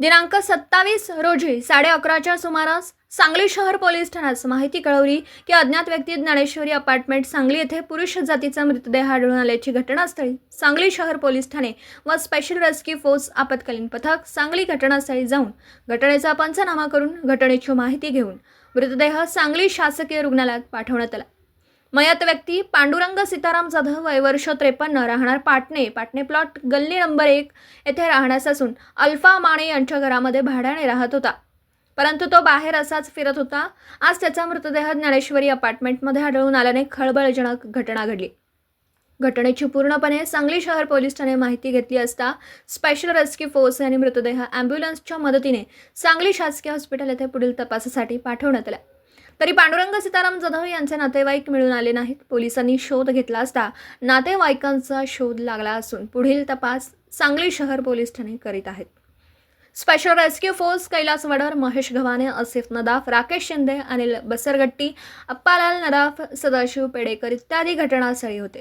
दिनांक सत्तावीस रोजी साडे अकराच्या सुमारास सांगली शहर पोलीस ठाण्यास माहिती कळवली की अज्ञात व्यक्ती ज्ञानेश्वरी अपार्टमेंट सांगली येथे पुरुष जातीचा मृतदेह आढळून आल्याची घटनास्थळी सांगली शहर पोलीस ठाणे व स्पेशल रेस्क्यू फोर्स आपत्कालीन पथक सांगली घटनास्थळी जाऊन घटनेचा पंचनामा करून घटनेची माहिती घेऊन मृतदेह सांगली शासकीय रुग्णालयात पाठवण्यात आला. मयत व्यक्ती पांडुरंग सीताराम जाधव वय वर्ष त्रेपन्न. राहणार पाटणे. पाटणे प्लॉट गल्ली नंबर एक येथे राहण्यास असून अल्फा माने यांच्या घरामध्ये भाड्याने राहत होता. परंतु तो बाहेर असाच फिरत होता. आज त्याचा मृतदेह ज्ञानेश्वरी अपार्टमेंटमध्ये आढळून आल्याने खळबळजनक घटना घडली. घटनेची पूर्णपणे सांगली शहर पोलीस ठाणे माहिती घेतली असता स्पेशल रेस्क्यू फोर्स यांनी मृतदेह ॲम्ब्युलन्सच्या मदतीने सांगली शासकीय हॉस्पिटल येथे पुढील तपासासाठी पाठवण्यात आला. तरी पांडुरंग सीताराम जाधव यांचे नातेवाईक मिळून आले नाहीत. पोलिसांनी शोध घेतला असता नातेवाईकांचा शोध लागला असून पुढील तपास सांगली शहर पोलीस ठाणे करीत आहेत. Special rescue force Kailas Vadar Mahesh Gavhane Asif Nadaf Rakesh Shinde Anil Basargatti Appalal Nadaf Sadashiv Pedekar इत्यादी घटनास्थळी होते.